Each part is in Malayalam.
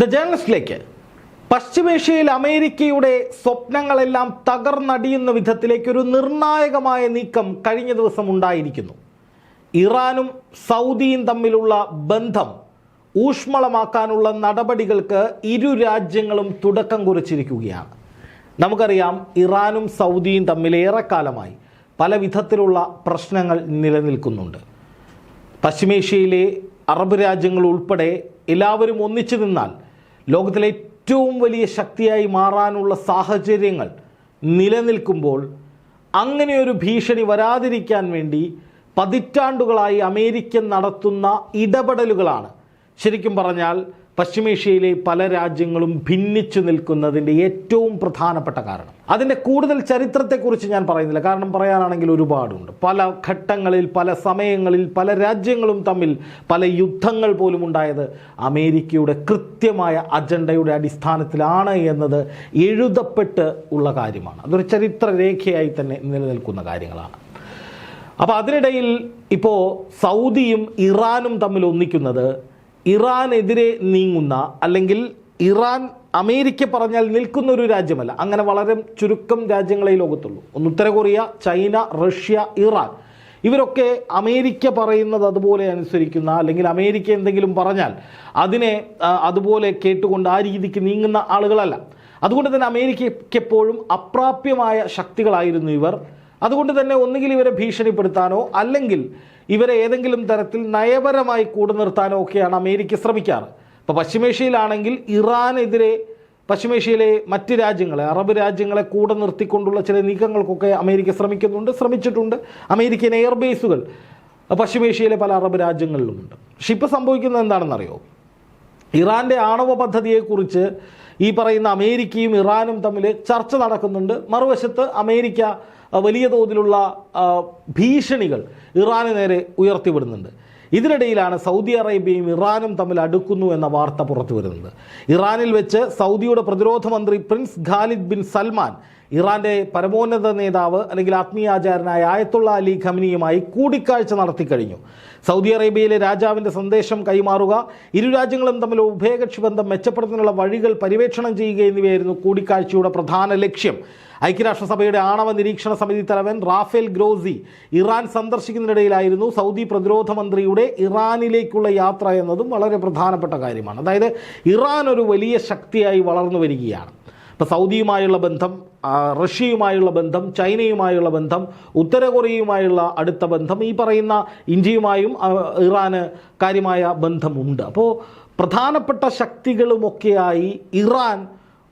ദ ജേണലിസ്റ്റിലേക്ക് പശ്ചിമേഷ്യയിൽ അമേരിക്കയുടെ സ്വപ്നങ്ങളെല്ലാം തകർന്നടിയുന്ന വിധത്തിലേക്ക് ഒരു നിർണായകമായ നീക്കം കഴിഞ്ഞ ദിവസം ഉണ്ടായിരിക്കുന്നു. ഇറാനും സൗദിയും തമ്മിലുള്ള ബന്ധം ഊഷ്മളമാക്കാനുള്ള നടപടികൾക്ക് ഇരു രാജ്യങ്ങളും തുടക്കം കുറിച്ചിരിക്കുകയാണ്. നമുക്കറിയാം ഇറാനും സൗദിയും തമ്മിൽ ഏറെക്കാലമായി പല വിധത്തിലുള്ള പ്രശ്നങ്ങൾ നിലനിൽക്കുന്നുണ്ട്. പശ്ചിമേഷ്യയിലെ അറബ് രാജ്യങ്ങൾ ഉൾപ്പെടെ എല്ലാവരും ഒന്നിച്ചു നിന്നാൽ ലോകത്തിലെ ഏറ്റവും വലിയ ശക്തിയായി മാറാനുള്ള സാഹചര്യങ്ങൾ നിലനിൽക്കുമ്പോൾ അങ്ങനെയൊരു ഭീഷണി വരാതിരിക്കാൻ വേണ്ടി പതിറ്റാണ്ടുകളായി അമേരിക്ക നടത്തുന്ന ഇടപെടലുകളാണ്. ശരിക്കും പറഞ്ഞാൽ പശ്ചിമേഷ്യയിലെ പല രാജ്യങ്ങളും ഭിന്നിച്ചു നിൽക്കുന്നതിന്റെ ഏറ്റവും പ്രധാനപ്പെട്ട കാരണം. അതിന്റെ കൂടുതൽ ചരിത്രത്തെക്കുറിച്ച് ഞാൻ പറയുന്നില്ല. കാരണം പറയാനാണെങ്കിൽ ഒരുപാടുണ്ട്. പല ഘട്ടങ്ങളിൽ പല സമയങ്ങളിൽ പല രാജ്യങ്ങളും തമ്മിൽ പല യുദ്ധങ്ങൾ പോലും ഉണ്ടായത് അമേരിക്കയുടെ കൃത്യമായ അജണ്ടയുടെ അടിസ്ഥാനത്തിലാണ് എന്നത് എഴുതപ്പെട്ട് ഉള്ള കാര്യമാണ്. അതൊരു ചരിത്രരേഖയായി തന്നെ നിലനിൽക്കുന്ന കാര്യങ്ങളാണ്. അപ്പോൾ അതിനിടയിൽ ഇപ്പോൾ സൗദിയും ഇറാനും തമ്മിൽ ഒന്നിക്കുന്നത് ഇറാനെതിരെ നീങ്ങുന്ന അല്ലെങ്കിൽ ഇറാൻ അമേരിക്ക പറഞ്ഞാൽ നിൽക്കുന്ന ഒരു രാജ്യമല്ല. അങ്ങനെ വളരെ ചുരുക്കം രാജ്യങ്ങളെ ലോകത്തുള്ളൂ. ഒന്ന് ഉത്തര കൊറിയ ചൈന റഷ്യ ഇറാൻ. ഇവരൊക്കെ അമേരിക്ക പറയുന്നത് അതുപോലെ അനുസരിക്കുന്ന അല്ലെങ്കിൽ അമേരിക്ക എന്തെങ്കിലും പറഞ്ഞാൽ അതിനെ അതുപോലെ കേട്ടുകൊണ്ട് ആ രീതിക്ക് നീങ്ങുന്ന ആളുകളല്ല. അതുകൊണ്ട് തന്നെ അമേരിക്കയ്ക്ക് എപ്പോഴും അപ്രാപ്യമായ ശക്തികളായിരുന്നു ഇവർ. അതുകൊണ്ട് തന്നെ ഒന്നുകിൽ ഇവരെ ഭീഷണിപ്പെടുത്താനോ അല്ലെങ്കിൽ ഇവരെ ഏതെങ്കിലും തരത്തിൽ നയപരമായി കൂടെ നിർത്താനോ ഒക്കെയാണ് അമേരിക്ക ശ്രമിക്കാറ്. ഇപ്പോൾ പശ്ചിമേഷ്യയിലാണെങ്കിൽ ഇറാനെതിരെ പശ്ചിമേഷ്യയിലെ മറ്റ് രാജ്യങ്ങളെ അറബ് രാജ്യങ്ങളെ കൂടെ നിർത്തിക്കൊണ്ടുള്ള ചില നീക്കങ്ങൾക്കൊക്കെ അമേരിക്ക ശ്രമിക്കുന്നുണ്ട് ശ്രമിച്ചിട്ടുണ്ട്. അമേരിക്കൻ എയർബേസുകൾ പശ്ചിമേഷ്യയിലെ പല അറബ് രാജ്യങ്ങളിലുമുണ്ട്. പക്ഷെ ഇപ്പോൾ സംഭവിക്കുന്നത് എന്താണെന്നറിയോ? ഇറാന്റെ ആണവ പദ്ധതിയെക്കുറിച്ച് ഈ പറയുന്ന അമേരിക്കയും ഇറാനും തമ്മിൽ ചർച്ച നടക്കുന്നുണ്ട്. മറുവശത്ത് അമേരിക്ക വലിയ തോതിലുള്ള ഭീഷണികൾ ഇറാന് നേരെ ഉയർത്തിവിടുന്നുണ്ട്. ഇതിനിടയിലാണ് സൗദി അറേബ്യയും ഇറാനും തമ്മിൽ അടുക്കുന്നു എന്ന വാർത്ത പുറത്തു വരുന്നത് ഇറാനിൽ വെച്ച് സൗദിയുടെ പ്രതിരോധ മന്ത്രി പ്രിൻസ് ഖാലിദ് ബിൻ സൽമാൻ ഇറാന്റെ പരമോന്നത നേതാവ് അല്ലെങ്കിൽ ആത്മീയാചാരനായ ആയത്തുള്ള അലി ഖമിനിയുമായി കൂടിക്കാഴ്ച നടത്തി കഴിഞ്ഞു. സൗദി അറേബ്യയിലെ രാജാവിന്റെ സന്ദേശം കൈമാറുക ഇരു രാജ്യങ്ങളും തമ്മിൽ ഉഭയകക്ഷി ബന്ധം മെച്ചപ്പെടുത്തുന്നതിനുള്ള വഴികൾ പര്യവേക്ഷണം ചെയ്യുക എന്നിവയായിരുന്നു കൂടിക്കാഴ്ചയുടെ പ്രധാന ലക്ഷ്യം. ഐക്യരാഷ്ട്രസഭയുടെ ആണവ നിരീക്ഷണ സമിതി തലവൻ റാഫേൽ ഗ്രോസി ഇറാൻ സന്ദർശിക്കുന്നതിനിടയിലായിരുന്നു സൗദി പ്രതിരോധ മന്ത്രിയുടെ ഇറാനിലേക്കുള്ള യാത്ര എന്നതും വളരെ പ്രധാനപ്പെട്ട കാര്യമാണ്. അതായത് ഇറാൻ ഒരു വലിയ ശക്തിയായി വളർന്നു വരികയാണ്. ഇപ്പോൾ സൗദിയുമായുള്ള ബന്ധം റഷ്യയുമായുള്ള ബന്ധം ചൈനയുമായുള്ള ബന്ധം ഉത്തര കൊറിയയുമായുള്ള അടുത്ത ബന്ധം ഈ പറയുന്ന ഇന്ത്യയുമായും ഇറാന് കാര്യമായ ബന്ധമുണ്ട്. അപ്പോൾ പ്രധാനപ്പെട്ട ശക്തികളുമൊക്കെയായി ഇറാൻ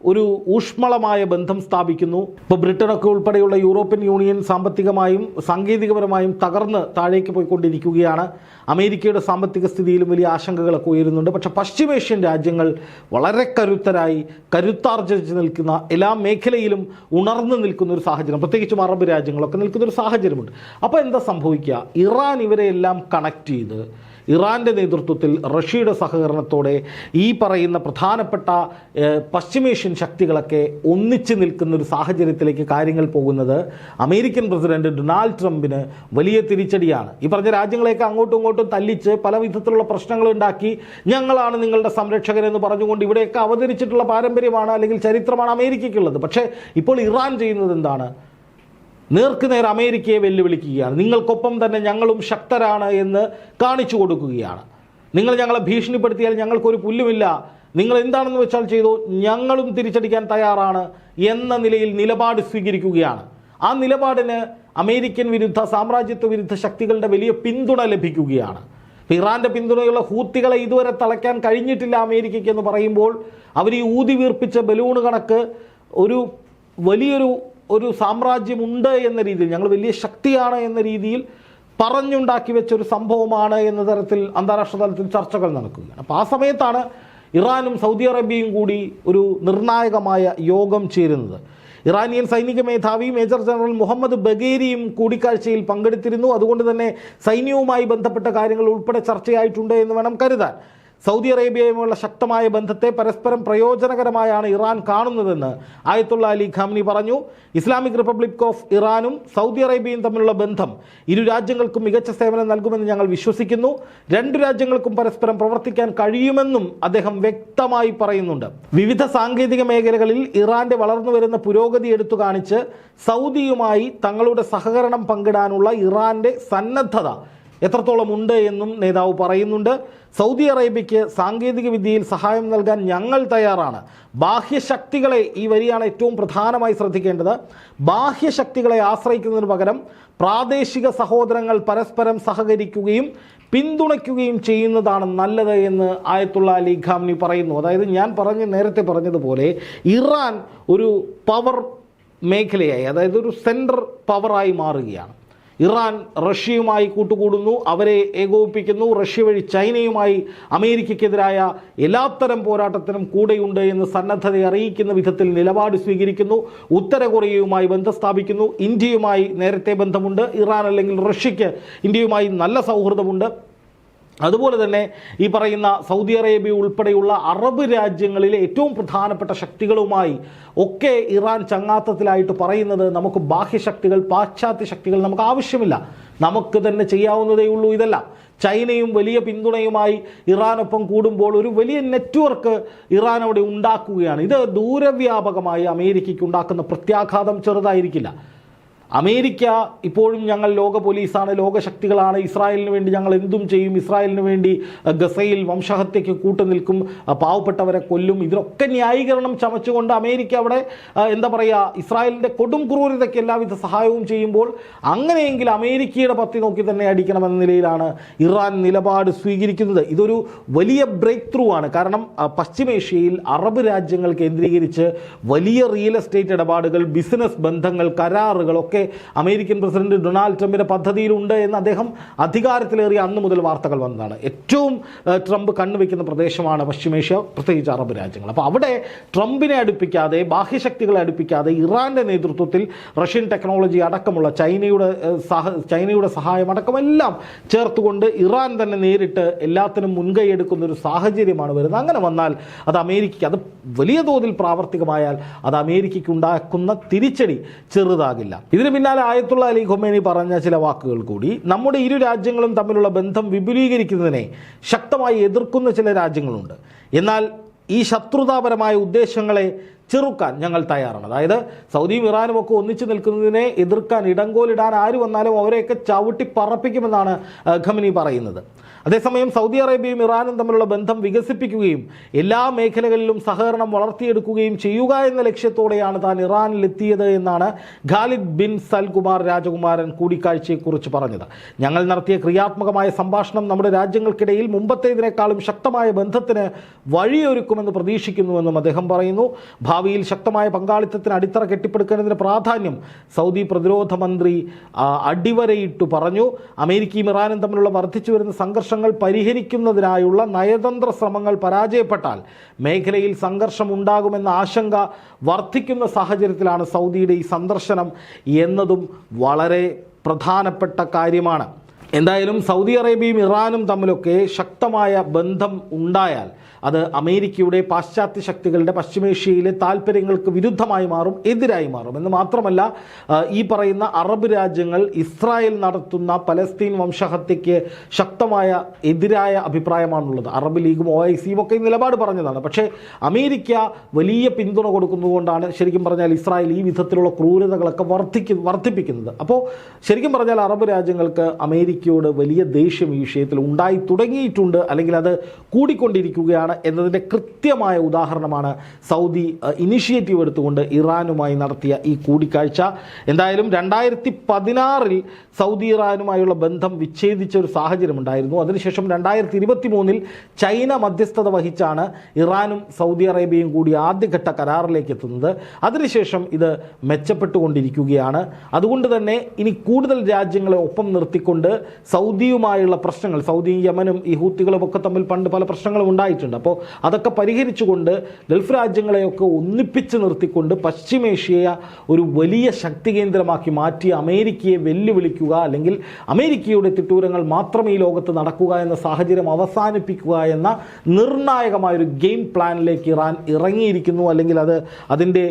ഒരു ഊഷ്മളമായ ബന്ധം സ്ഥാപിക്കുന്നു. ഇപ്പോൾ ബ്രിട്ടനൊക്കെ ഉൾപ്പെടെയുള്ള യൂറോപ്യൻ യൂണിയൻ സാമ്പത്തികമായും സാങ്കേതികപരമായും തകർന്ന് താഴേക്ക് പോയിക്കൊണ്ടിരിക്കുകയാണ്. അമേരിക്കയുടെ സാമ്പത്തിക സ്ഥിതിയിലും വലിയ ആശങ്കകളൊക്കെ ഉയരുന്നുണ്ട്. പക്ഷേ പശ്ചിമേഷ്യൻ രാജ്യങ്ങൾ വളരെ കരുത്തരായി കരുത്താർജിച്ച് നിൽക്കുന്ന എല്ലാ മേഖലയിലും ഉണർന്നു നിൽക്കുന്ന ഒരു സാഹചര്യം പ്രത്യേകിച്ചും അറബ് രാജ്യങ്ങളൊക്കെ നിൽക്കുന്ന ഒരു സാഹചര്യമുണ്ട്. അപ്പോൾ എന്താ സംഭവിക്കുക? ഇറാൻ ഇവരെല്ലാം കണക്ട് ചെയ്ത് ഇറാന്റെ നേതൃത്വത്തിൽ റഷ്യയുടെ സഹകരണത്തോടെ ഈ പറയുന്ന പ്രധാനപ്പെട്ട പശ്ചിമേഷ്യൻ ശക്തികളൊക്കെ ഒന്നിച്ചു നിൽക്കുന്ന ഒരു സാഹചര്യത്തിലേക്ക് കാര്യങ്ങൾ പോകുന്നത് അമേരിക്കൻ പ്രസിഡന്റ് ഡൊണാൾഡ് ട്രംപിന് വലിയ തിരിച്ചടിയാണ്. ഈ പറഞ്ഞ രാജ്യങ്ങളെയൊക്കെ അങ്ങോട്ടും ഇങ്ങോട്ടും തല്ലിച്ച് പല വിധത്തിലുള്ള പ്രശ്നങ്ങൾ ഉണ്ടാക്കി ഞങ്ങളാണ് നിങ്ങളുടെ സംരക്ഷകരെന്ന് പറഞ്ഞുകൊണ്ട് ഇവിടെയൊക്കെ അവതരിച്ചിട്ടുള്ള പാരമ്പര്യമാണ് അല്ലെങ്കിൽ ചരിത്രമാണ് അമേരിക്കയ്ക്കുള്ളത്. പക്ഷേ ഇപ്പോൾ ഇറാൻ ചെയ്യുന്നത് എന്താണ്? നേർക്ക് നേർ അമേരിക്കയെ വെല്ലുവിളിക്കുകയാണ്. നിങ്ങൾക്കൊപ്പം തന്നെ ഞങ്ങളും ശക്തരാണ് എന്ന് കാണിച്ചു കൊടുക്കുകയാണ്. നിങ്ങൾ ഞങ്ങളെ ഭീഷണിപ്പെടുത്തിയാൽ ഞങ്ങൾക്കൊരു പുല്ലുമില്ല. നിങ്ങൾ എന്താണെന്ന് വെച്ചാൽ ചെയ്തു ഞങ്ങളും തിരിച്ചടിക്കാൻ തയ്യാറാണ് എന്ന നിലയിൽ നിലപാട് സ്വീകരിക്കുകയാണ്. ആ നിലപാടിന് അമേരിക്കൻ വിരുദ്ധ സാമ്രാജ്യത്വ വിരുദ്ധ ശക്തികളുടെ വലിയ പിന്തുണ ലഭിക്കുകയാണ്. ഇറാന്റെ പിന്തുണയുള്ള ഹൂത്തികളെ ഇതുവരെ തളയ്ക്കാൻ കഴിഞ്ഞിട്ടില്ല അമേരിക്കയ്ക്ക് എന്ന് പറയുമ്പോൾ അവർ ഈ ഊതി വീർപ്പിച്ച ബലൂണ് കണക്ക് ഒരു വലിയൊരു ഒരു സാമ്രാജ്യമുണ്ട് എന്ന രീതിയിൽ ഞങ്ങൾ വലിയ ശക്തിയാണ് എന്ന രീതിയിൽ പറഞ്ഞുണ്ടാക്കി വെച്ച ഒരു സംഭവമാണ് എന്ന തരത്തിൽ അന്താരാഷ്ട്ര തലത്തിൽ ചർച്ചകൾ നടക്കുകയാണ്. അപ്പോൾ ആ സമയത്താണ് ഇറാനും സൗദി അറേബ്യയും കൂടി ഒരു നിർണായകമായ യോഗം ചേരുന്നത്. ഇറാനിയൻ സൈനിക മേധാവി മേജർ ജനറൽ മുഹമ്മദ് ബഗേരിയും കൂടിക്കാഴ്ചയിൽ പങ്കെടുത്തിരുന്നു. അതുകൊണ്ട് തന്നെ സൈന്യവുമായി ബന്ധപ്പെട്ട കാര്യങ്ങൾ ഉൾപ്പെടെ ചർച്ചയായിട്ടുണ്ട് എന്ന് വേണം കരുതാൻ. സൗദി അറേബ്യയുമുള്ള ശക്തമായ ബന്ധത്തെ പരസ്പരം പ്രയോജനകരമായാണ് ഇറാൻ കാണുന്നതെന്ന് ആയത്തുള്ള അലി ഖാംനി പറഞ്ഞു. ഇസ്ലാമിക് റിപ്പബ്ലിക് ഓഫ് ഇറാനും സൗദി അറേബ്യയും തമ്മിലുള്ള ബന്ധം ഇരു രാജ്യങ്ങൾക്കും മികച്ച സേവനം നൽകുമെന്ന് ഞങ്ങൾ വിശ്വസിക്കുന്നു. രണ്ടു രാജ്യങ്ങൾക്കും പരസ്പരം പ്രവർത്തിക്കാൻ കഴിയുമെന്നും അദ്ദേഹം വ്യക്തമായി പറയുന്നുണ്ട്. വിവിധ സാങ്കേതിക മേഖലകളിൽ ഇറാന്റെ വളർന്നു വരുന്ന പുരോഗതി എടുത്തു കാണിച്ച് സൗദിയുമായി തങ്ങളുടെ സഹകരണം പങ്കിടാനുള്ള ഇറാന്റെ സന്നദ്ധത എത്രത്തോളം ഉണ്ട് എന്നും നേതാവ് പറയുന്നുണ്ട്. സൗദി അറേബ്യയ്ക്ക് സാങ്കേതിക വിദ്യയിൽ സഹായം നൽകാൻ ഞങ്ങൾ തയ്യാറാണ്. ബാഹ്യശക്തികളെ ഈ വരിയാണ് ഏറ്റവും പ്രധാനമായി ശ്രദ്ധിക്കേണ്ടത്. ബാഹ്യശക്തികളെ ആശ്രയിക്കുന്നതിന് പകരം പ്രാദേശിക സഹോദരങ്ങൾ പരസ്പരം സഹകരിക്കുകയും പിന്തുണയ്ക്കുകയും ചെയ്യുന്നതാണ് നല്ലത് എന്ന് ആയത്തുള്ള അലി ഖാംനി പറയുന്നു. അതായത് ഞാൻ പറഞ്ഞ് നേരത്തെ പറഞ്ഞതുപോലെ ഇറാൻ ഒരു പവർ മേഖലയായി അതായത് ഒരു സെൻട്രൽ പവറായി മാറുകയാണ്. ഇറാൻ റഷ്യയുമായി കൂട്ടുകൂടുന്നു അവരെ ഏകോപിപ്പിക്കുന്നു. റഷ്യ വഴി ചൈനയുമായി അമേരിക്കയ്ക്കെതിരായ എല്ലാത്തരം പോരാട്ടത്തിനും കൂടെയുണ്ട് എന്ന് സന്നദ്ധത അറിയിക്കുന്ന വിധത്തിൽ നിലപാട് സ്വീകരിക്കുന്നു. ഉത്തര കൊറിയയുമായി ബന്ധം സ്ഥാപിക്കുന്നു ഇന്ത്യയുമായി നേരത്തെ ബന്ധമുണ്ട്. ഇറാൻ അല്ലെങ്കിൽ റഷ്യയ്ക്ക് ഇന്ത്യയുമായി നല്ല സൗഹൃദമുണ്ട്. അതുപോലെ തന്നെ ഈ പറയുന്ന സൗദി അറേബ്യ ഉൾപ്പെടെയുള്ള അറബ് രാജ്യങ്ങളിലെ ഏറ്റവും പ്രധാനപ്പെട്ട ശക്തികളുമായി ഒക്കെ ഇറാൻ ചങ്ങാത്തത്തിലായിട്ട് പറയുന്നത് നമുക്ക് ബാഹ്യശക്തികൾ പാശ്ചാത്യ ശക്തികൾ നമുക്ക് ആവശ്യമില്ല. നമുക്ക് തന്നെ ചെയ്യാവുന്നതേ ഉള്ളൂ ഇതെല്ലാം. ചൈനയും വലിയ പിന്തുണയുമായി ഇറാനൊപ്പം കൂടുമ്പോൾ ഒരു വലിയ നെറ്റ്വർക്ക് ഇറാൻ അവിടെ ഉണ്ടാക്കുകയാണ്. ഇത് ദൂരവ്യാപകമായി അമേരിക്കയ്ക്ക് ഉണ്ടാക്കുന്ന പ്രത്യാഘാതം ചെറുതായിരിക്കില്ല. അമേരിക്ക ഇപ്പോഴും ഞങ്ങൾ ലോക പോലീസാണ് ലോകശക്തികളാണ് ഇസ്രായേലിന് വേണ്ടി ഞങ്ങൾ എന്തും ചെയ്യും. ഇസ്രായേലിന് വേണ്ടി ഗസയിൽ വംശഹത്യയ്ക്ക് കൂട്ടുനിൽക്കും. പാവപ്പെട്ടവരെ കൊല്ലും. ഇതിനൊക്കെ ന്യായീകരണം ചമച്ചുകൊണ്ട് അമേരിക്ക അവിടെ എന്താ പറയുക ഇസ്രായേലിന്റെ കൊടും ക്രൂരതയ്ക്ക് എല്ലാവിധ സഹായവും ചെയ്യുമ്പോൾ അങ്ങനെയെങ്കിൽ അമേരിക്കയുടെ പത്തി നോക്കി തന്നെ അടിക്കണമെന്ന നിലയിലാണ് ഇറാൻ നിലപാട് സ്വീകരിക്കുന്നത്. ഇതൊരു വലിയ ബ്രേക്ക് ത്രൂ ആണ്. കാരണം പശ്ചിമേഷ്യയിൽ അറബ് രാജ്യങ്ങൾ കേന്ദ്രീകരിച്ച് വലിയ റിയൽ എസ്റ്റേറ്റ് ഇടപാടുകൾ ബിസിനസ് ബന്ധങ്ങൾ കരാറുകൾ ഒക്കെ അമേരിക്കൻ പ്രസിഡന്റ് ഡൊണാൾഡ് ട്രംപിന്റെ പദ്ധതിയിലുണ്ട് എന്ന് അദ്ദേഹം അധികാരത്തിലേറിയ അന്ന് മുതൽ വാർത്തകൾ വന്നതാണ്. ഏറ്റവും ട്രംപ് കണ്ണുവെക്കുന്ന പ്രദേശമാണ് പശ്ചിമേഷ്യ പ്രത്യേകിച്ച് അറബ് രാജ്യങ്ങൾ. അപ്പോൾ അവിടെ ട്രംപിനെ അടുപ്പിക്കാതെ ബാഹ്യശക്തികളെ അടുപ്പിക്കാതെ ഇറാന്റെ നേതൃത്വത്തിൽ റഷ്യൻ ടെക്നോളജി അടക്കമുള്ള ചൈനയുടെ സഹ ചൈനയുടെ സഹായം അടക്കമെല്ലാം ചേർത്തുകൊണ്ട് ഇറാൻ തന്നെ നേരിട്ട് എല്ലാത്തിനും മുൻകൈ എടുക്കുന്ന ഒരു സാഹചര്യമാണ് വരുന്നത്. അങ്ങനെ വന്നാൽ അത് അമേരിക്കയ്ക്ക് അത് വലിയ തോതിൽ പ്രാവർത്തികമായാൽ അത് അമേരിക്കയ്ക്ക് ഉണ്ടാക്കുന്ന തിരിച്ചടി ചെറുതാകില്ല. ഇതിന് പിന്നാലെ ആയത്തുള്ള അലി ഖൊമേനി പറഞ്ഞ ചില വാക്കുകൾ കൂടി നമ്മുടെ ഇരു രാജ്യങ്ങളും തമ്മിലുള്ള ബന്ധം വിപുലീകരിക്കുന്നതിനെ ശക്തമായി എതിർക്കുന്ന ചില രാജ്യങ്ങളുണ്ട്. എന്നാൽ ഈ ശത്രുതാപരമായ ഉദ്ദേശങ്ങളെ ചെറുക്കാൻ ഞങ്ങൾ തയ്യാറാണ്. അതായത് സൗദിയും ഇറാനും ഒക്കെ ഒന്നിച്ചു നിൽക്കുന്നതിനെ എതിർക്കാൻ ഇടങ്കോലിടാൻ ആര് വന്നാലും അവരെയൊക്കെ ചവിട്ടി പറപ്പിക്കുമെന്നാണ് ഖമനി പറയുന്നത്. അതേസമയം സൗദി അറേബ്യയും ഇറാനും തമ്മിലുള്ള ബന്ധം വികസിപ്പിക്കുകയും എല്ലാ മേഖലകളിലും സഹകരണം വളർത്തിയെടുക്കുകയും ചെയ്യുക എന്ന ലക്ഷ്യത്തോടെയാണ് താൻ ഇറാനിൽ എത്തിയത് എന്നാണ് ഖാലിദ് ബിൻ സൽകുമാർ രാജകുമാരൻ കൂടിക്കാഴ്ചയെക്കുറിച്ച് പറഞ്ഞത്. ഞങ്ങൾ നടത്തിയ ക്രിയാത്മകമായ സംഭാഷണം നമ്മുടെ രാജ്യങ്ങൾക്കിടയിൽ മുമ്പത്തേതിനേക്കാളും ശക്തമായ ബന്ധത്തിന് വഴിയൊരുക്കുമെന്ന് പ്രതീക്ഷിക്കുന്നുവെന്നും അദ്ദേഹം പറയുന്നു. ഭാവിയിൽ ശക്തമായ പങ്കാളിത്തത്തിന് അടിത്തറ കെട്ടിപ്പടുക്കുന്നതിന് പ്രാധാന്യം സൗദി പ്രതിരോധ മന്ത്രി അടിവരയിട്ടു പറഞ്ഞു. അമേരിക്കയും ഇറാനും തമ്മിലുള്ള വർദ്ധിച്ചു വരുന്ന സംഘർഷങ്ങൾ പരിഹരിക്കുന്നതിനായുള്ള നയതന്ത്ര ശ്രമങ്ങൾ പരാജയപ്പെട്ടാൽ മേഖലയിൽ സംഘർഷം ഉണ്ടാകുമെന്ന ആശങ്ക വർദ്ധിക്കുന്ന സാഹചര്യത്തിലാണ് സൗദിയുടെ ഈ സന്ദർശനം എന്നതും വളരെ പ്രധാനപ്പെട്ട കാര്യമാണ്. എന്തായാലും സൗദി അറേബ്യയും ഇറാനും തമ്മിലൊക്കെ ശക്തമായ ബന്ധം ഉണ്ടായാൽ അത് അമേരിക്കയുടെ പാശ്ചാത്യ ശക്തികളുടെ പശ്ചിമേഷ്യയിലെ താല്പര്യങ്ങൾക്ക് വിരുദ്ധമായി മാറും എതിരായി മാറും. എന്ന് മാത്രമല്ല ഈ പറയുന്ന അറബ് രാജ്യങ്ങൾ ഇസ്രായേൽ നടത്തുന്ന പലസ്തീൻ വംശഹത്യയ്ക്ക് ശക്തമായ എതിരായ അഭിപ്രായമാണുള്ളത്. അറബ് ലീഗും ഒ ഐ സിയും ഒക്കെ നിലപാട് പറഞ്ഞതാണ്. പക്ഷേ അമേരിക്ക വലിയ പിന്തുണ കൊടുക്കുന്നതുകൊണ്ടാണ് ശരിക്കും പറഞ്ഞാൽ ഇസ്രായേൽ ഈ വിധത്തിലുള്ള ക്രൂരതകളൊക്കെ വർദ്ധിക്കുന്നു വർദ്ധിപ്പിക്കുന്നത്. അപ്പോൾ ശരിക്കും പറഞ്ഞാൽ അറബ് രാജ്യങ്ങൾക്ക് അമേരിക്കയോട് വലിയ ദേഷ്യം ഈ വിഷയത്തിൽ ഉണ്ടായി തുടങ്ങിയിട്ടുണ്ട്. അല്ലെങ്കിൽ അത് കൂടിക്കൊണ്ടിരിക്കുകയാണ് എന്നതിന്റെ കൃത്യമായ ഉദാഹരണമാണ് സൗദി ഇനിഷ്യേറ്റീവ് എടുത്തുകൊണ്ട് ഇറാനുമായി നടത്തിയ ഈ കൂടിക്കാഴ്ച. എന്തായാലും രണ്ടായിരത്തി പതിനാറിൽ സൗദി ഇറാനുമായുള്ള ബന്ധം വിച്ഛേദിച്ച ഒരു സാഹചര്യം ഉണ്ടായിരുന്നു. അതിനുശേഷം രണ്ടായിരത്തി ഇരുപത്തി മൂന്നിൽ ചൈന മധ്യസ്ഥത വഹിച്ചാണ് ഇറാനും സൗദി അറേബ്യയും കൂടി ആദ്യഘട്ട കരാറിലേക്ക് എത്തുന്നത്. അതിനുശേഷം ഇത് മെച്ചപ്പെട്ടുകൊണ്ടിരിക്കുകയാണ്. അതുകൊണ്ട് തന്നെ ഇനി കൂടുതൽ രാജ്യങ്ങളെ ഒപ്പം നിർത്തിക്കൊണ്ട് സൗദിയുമായുള്ള പ്രശ്നങ്ങൾ സൗദിയും യമനും ഈ ഹൂത്തികളും ഒക്കെ തമ്മിൽ പണ്ട് പല പ്രശ്നങ്ങളും ഉണ്ടായിട്ടുണ്ട്. അപ്പോൾ അതൊക്കെ പരിഹരിച്ചുകൊണ്ട് ഗൾഫ് രാജ്യങ്ങളെയൊക്കെ ഒന്നിപ്പിച്ച് നിർത്തിക്കൊണ്ട് പശ്ചിമേഷ്യയെ ഒരു വലിയ ശക്തി കേന്ദ്രമാക്കി മാറ്റി അമേരിക്കയെ വെല്ലുവിളിക്കുക അല്ലെങ്കിൽ അമേരിക്കയുടെ തിട്ടൂരങ്ങൾ മാത്രം ഈ ലോകത്ത് നടക്കുക എന്ന സാഹചര്യം അവസാനിപ്പിക്കുക എന്ന നിർണായകമായൊരു ഗെയിം പ്ലാനിലേക്ക് ഇറാൻ ഇറങ്ങിയിരിക്കുന്നു അല്ലെങ്കിൽ അത് അതിന്റെ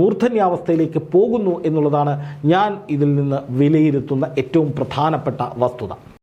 മൂർധന്യാവസ്ഥയിലേക്ക് പോകുന്നു എന്നുള്ളതാണ് ഞാൻ ഇതിൽ നിന്ന് വിലയിരുത്തുന്ന ഏറ്റവും പ്രധാനപ്പെട്ട ットだ。